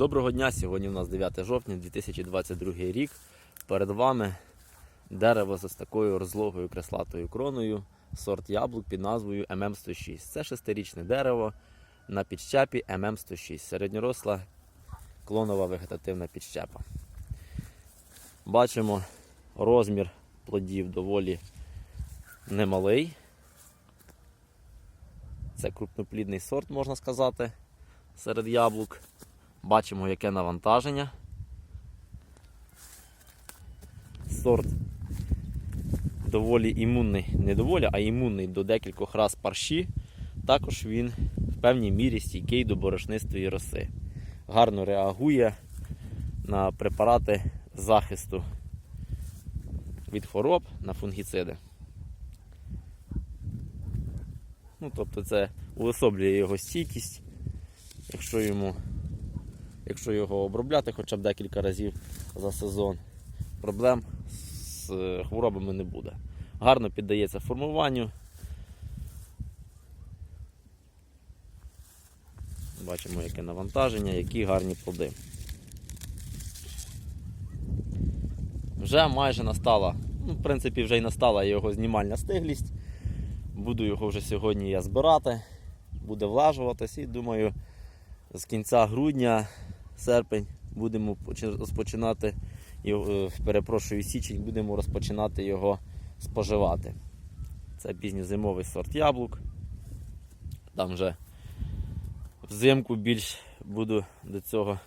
Доброго дня! Сьогодні у нас 9 жовтня 2022 рік. Перед вами дерево з такою розлогою креслатою кроною, сорт яблук під назвою ММ106. Це шестирічне дерево на підщепі ММ106. Середньоросла клонова вегетативна підщепа. Бачимо розмір плодів доволі немалий. Це крупноплідний сорт, можна сказати, серед яблук. Бачимо, яке навантаження. Сорт доволі імунний, не доволі, а імунний до декількох раз парші. Також він в певній мірі стійкий до борошнистої роси. Гарно реагує на препарати захисту від хвороб на фунгіциди. Ну, тобто це уособлює його стійкість, якщо йому якщо його обробляти хоча б декілька разів за сезон, проблем з е, хворобами не буде. Гарно піддається формуванню. Бачимо, яке навантаження, які гарні плоди. Вже майже настала, ну, в принципі, вже й настала його знімальна стиглість. Буду його вже сьогодні я збирати, буде влажуватись і думаю, з кінця грудня, серпень будемо розпочинати його, е, перепрошую, січень будемо розпочинати його споживати. Це пізньозимовий сорт яблук. Там вже взимку більш буду до цього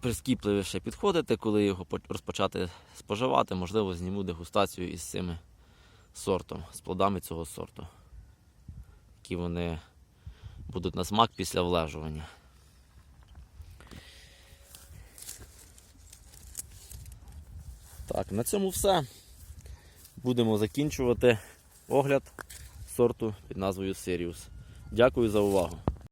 прискіпливіше підходити, коли його розпочати споживати, можливо, зніму дегустацію із цими сортом, з плодами цього сорту. Які вони будуть на смак після влежування. Так, на цьому все. Будемо закінчувати огляд сорту під назвою Sirius. Дякую за увагу.